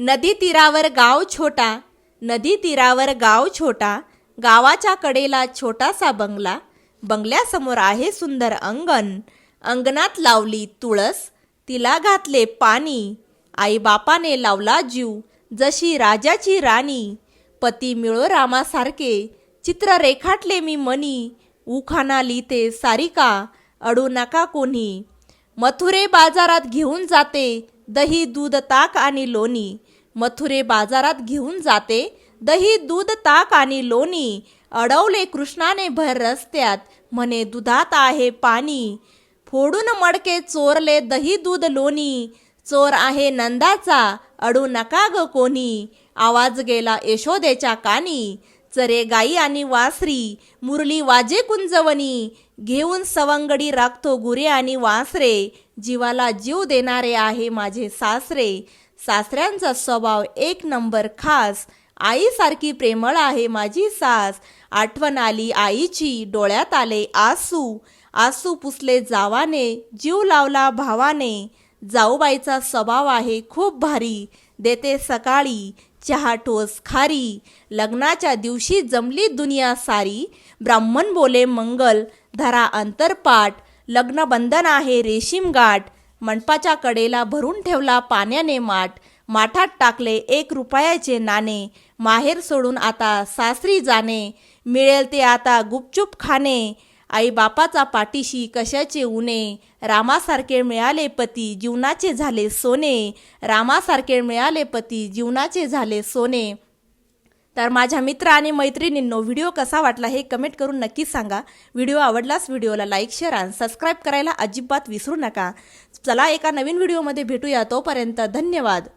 नदी तीरावर गाव छोटा नदी तीरावर गाव छोटा गावाच्या कडेला छोटासा बंगला बंगल्यासमोर आहे सुंदर अंगण. अंगणात लावली तुळस तिला घातले पाणी. आईबापाने लावला जीव जशी राजाची राणी. पती मिळो रामासारखे चित्र रेखाटले मी मनी. उखाना लिहिते सारिका अडू नका कोणी. मथुरे बाजारात घेऊन जाते दही दूध ताक आणि लोणी. मथुरे बाजारात घेऊन जाते. दही दूध ताक आणि लोणी अडवले कृष्णाने भर रस्त्यात. म्हणे दुधात आहे पाणी. फोडून मडके चोरले दही दूध लोणी. चोर आहे नंदाचा अडू नका ग कोणी. आवाज गेला यशोदेच्या कानी. चरे गाई आणि वासरी मुरली वाजे कुंजवनी घेऊन सवंगडी राखतो गुरे आणि वासरे जीवाला जीव देणारे आहे माझे सासरे. सासऱ्यांचा स्वभाव एक नंबर खास आईसारखी प्रेमळ आहे माझी सास. आठवण आली आईची डोळ्यात आले आसू. आसू पुसले जावाने जीव लावला भावाने. जाऊबाईचा स्वभाव आहे खूप भारी. देते सकाळी चहा टोस खारी. लग्नाच्या दिवशी जमली दुनिया सारी. ब्राह्मण बोले मंगल धरा अंतरपाठ लग्न बंधन आहे रेशीम गाठ. मंडपाच्या कडेला भरून ठेवला पाण्याने माठ. माठात टाकले एक रुपयाचे नाणे. माहेर सोडून आता सासरी जाणे. मिळेल ते आता गुपचूप खाणे. आई बापाचा पाठीशी कशाचे उणे रामासारखे मिळाले पती जीवनाचे झाले सोने. रामासारखे मिळाले पती जीवनाचे झाले सोने. तर माझ्या मित्र आणि मैत्रिणींनो व्हिडिओ कसा वाटला हे कमेंट करून नक्कीच सांगा. व्हिडिओ आवडलास व्हिडिओला लाईक शेअर आणि सबस्क्राईब करायला अजिबात विसरू नका. चला एका नवीन व्हिडिओमध्ये भेटूया. तोपर्यंत धन्यवाद.